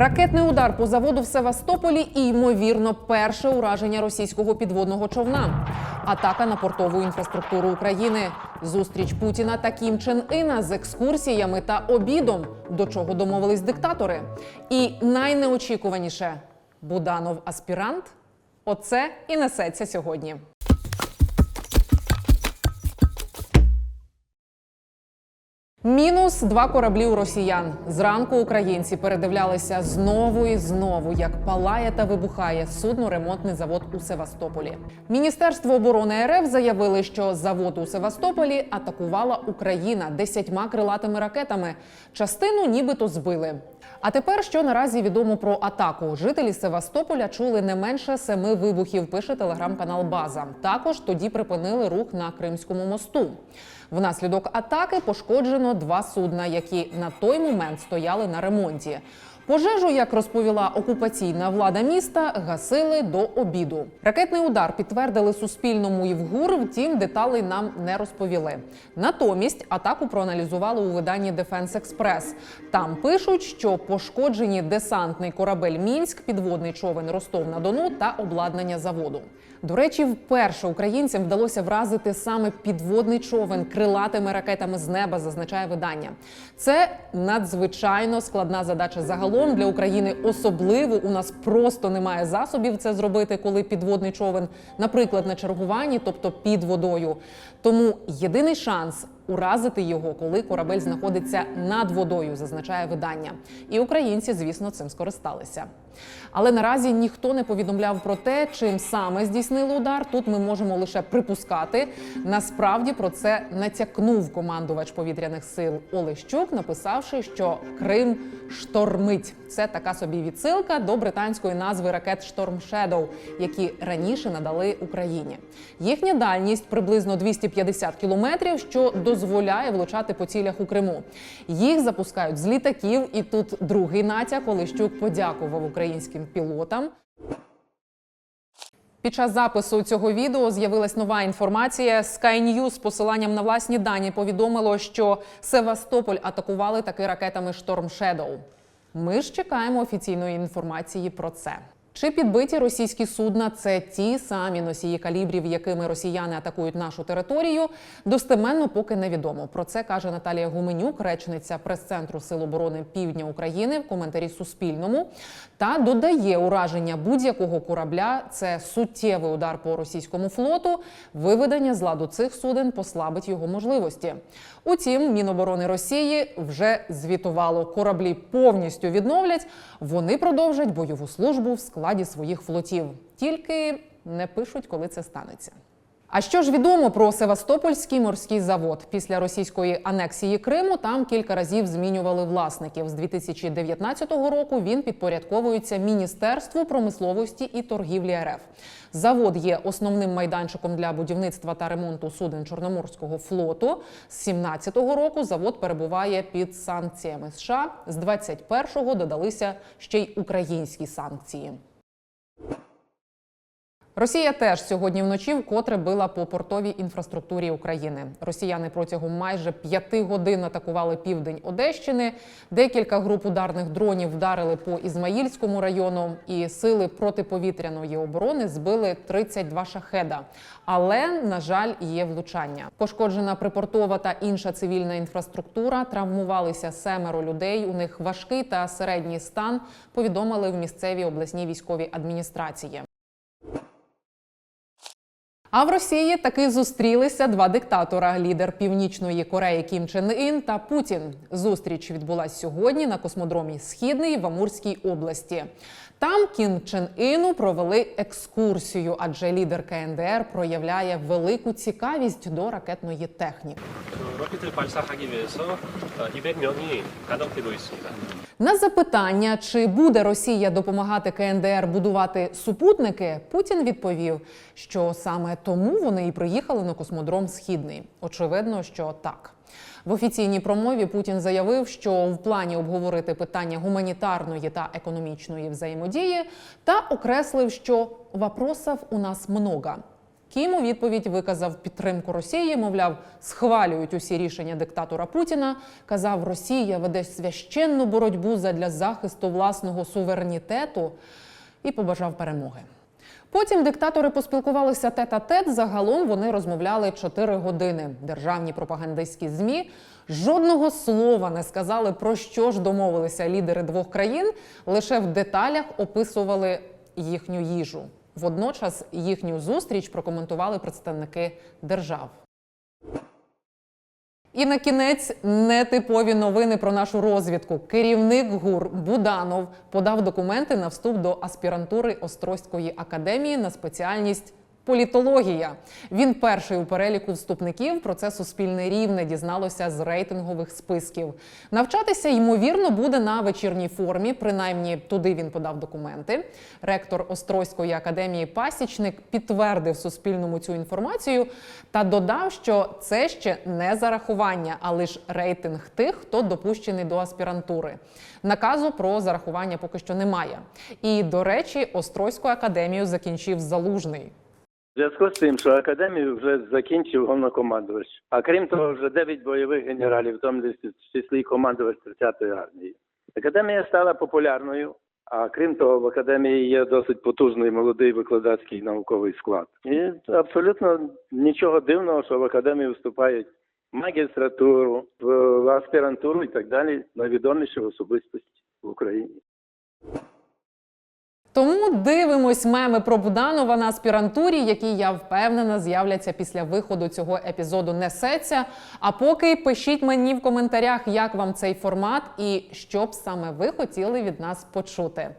Ракетний удар по заводу в Севастополі і ймовірно перше ураження російського підводного човна. Атака на портову інфраструктуру України. Зустріч Путіна та Кім Чен Іна з екскурсіями та обідом, до чого домовились диктатори. І найнеочікуваніше Буданов аспірант. Оце і несеться сьогодні. Мінус два кораблі у росіян. Зранку українці передивлялися знову і знову, як палає та вибухає судно-ремонтний завод у Севастополі. Міністерство оборони РФ заявили, що завод у Севастополі атакувала Україна десятьма крилатими ракетами. Частину нібито збили. А тепер, що наразі відомо про атаку, жителі Севастополя чули не менше семи вибухів. Пише телеграм-канал База. Також тоді припинили рух на Кримському мосту. Внаслідок атаки пошкоджено два судна, які на той момент стояли на ремонті. Пожежу, як розповіла окупаційна влада міста, гасили до обіду. Ракетний удар підтвердили Суспільному і вгур, втім деталей нам не розповіли. Натомість атаку проаналізували у виданні Дефенс Експрес. Там пишуть, що пошкоджені десантний корабель Мінськ, підводний човен Ростов на Дону та обладнання заводу. До речі, вперше українцям вдалося вразити саме підводний човен крилатими ракетами з неба, зазначає видання. Це надзвичайно складна задача загалом для України. Особливо у нас просто немає засобів це зробити, коли підводний човен, наприклад, на чергуванні, тобто під водою. Тому єдиний шанс уразити його, коли корабель знаходиться над водою, зазначає видання. І українці, звісно, цим скористалися. Але наразі ніхто не повідомляв про те, чим саме здійснили удар. Тут ми можемо лише припускати. Насправді про це натякнув командувач повітряних сил Олещук, написавши, що Крим штормить. Це така собі відсилка до британської назви ракет Шторм Shadow, які раніше надали Україні. Їхня дальність приблизно 250 кілометрів, що дозволяє влучати по цілях у Криму. Їх запускають з літаків, і тут другий натяк Олещук подякував українським пілотам. Під час запису цього відео з'явилась нова інформація. Sky News з посиланням на власні дані повідомило, що Севастополь атакували таки ракетами Шторм Shadow. Ми ж чекаємо офіційної інформації про це. Чи підбиті російські судна це ті самі носії калібрів, якими росіяни атакують нашу територію? Достеменно поки невідомо. Про це каже Наталія Гуменюк, речниця прес-центру Сил оборони Півдня України в коментарі Суспільному. Та додає ураження будь-якого корабля. Це суттєвий удар по російському флоту. Виведення з ладу цих суден послабить його можливості. Утім, Міноборони Росії вже звітувало, кораблі повністю відновлять. Вони продовжать бойову службу в складі своїх флотів. Тільки не пишуть, коли це станеться. А що ж відомо про Севастопольський морський завод? Після російської анексії Криму там кілька разів змінювали власників. З 2019 року він підпорядковується Міністерству промисловості і торгівлі РФ. Завод є основним майданчиком для будівництва та ремонту суден Чорноморського флоту. З 2017 року завод перебуває під санкціями США. З 21-го додалися ще й українські санкції. Росія теж сьогодні вночі вкотре била по портовій інфраструктурі України. Росіяни протягом майже п'яти годин атакували південь Одещини. Декілька груп ударних дронів вдарили по Ізмаїльському району, і сили протиповітряної оборони збили 32 шахеда. Але на жаль, є влучання. Пошкоджена припортова та інша цивільна інфраструктура. Травмувалися семеро людей. У них важкий та середній стан. Повідомили в місцевій обласній військовій адміністрації. А в Росії таки зустрілися два диктатора: лідер Північної Кореї Кім Чен Ін та Путін. Зустріч відбулась сьогодні на космодромі Східний в Амурській області. Там Кім Чен Іну провели екскурсію, адже лідер КНДР проявляє велику цікавість до ракетної техніки. На запитання, чи буде Росія допомагати КНДР будувати супутники, Путін відповів, що саме тому вони і приїхали на космодром Східний. Очевидно, що так. В офіційній промові Путін заявив, що в плані обговорити питання гуманітарної та економічної взаємодії, та окреслив, що вопросів у нас много. Кім у відповідь виказав підтримку Росії, мовляв, схвалюють усі рішення диктатора Путіна. Казав, Росія веде священну боротьбу задля захисту власного суверенітету і побажав перемоги. Потім диктатори поспілкувалися тет-а-тет. Загалом вони розмовляли 4 години. Державні пропагандистські змі жодного слова не сказали про що ж домовилися лідери двох країн. Лише в деталях описували їхню їжу. Водночас їхню зустріч прокоментували представники держав. І на кінець нетипові новини про нашу розвідку. Керівник ГУР Буданов подав документи на вступ до аспірантури Острозької академії на спеціальність. Політологія він перший у переліку вступників. Про це суспільне рівне дізналося з рейтингових списків. Навчатися ймовірно буде на вечірній формі. Принаймні туди він подав документи. Ректор Острозької академії Пасічник підтвердив Суспільному цю інформацію та додав, що це ще не зарахування, а лише рейтинг тих, хто допущений до аспірантури. Наказу про зарахування поки що немає. І до речі, Острозьку академію закінчив залужний. Зв'язку з тим, що академію вже закінчив головнокомандувач, а крім того, вже 9 бойових генералів, в тому числі командувач 30-ї армії. Академія стала популярною, а крім того, в академії є досить потужний молодий викладацький науковий склад. І абсолютно нічого дивного, що в академію вступають в магістратуру, в аспірантуру і так далі найвідоміші особистості в Україні. Тому дивимось меми про Буданова на аспірантурі, які я впевнена з'являться після виходу цього епізоду несеться. А поки пишіть мені в коментарях, як вам цей формат і що б саме ви хотіли від нас почути.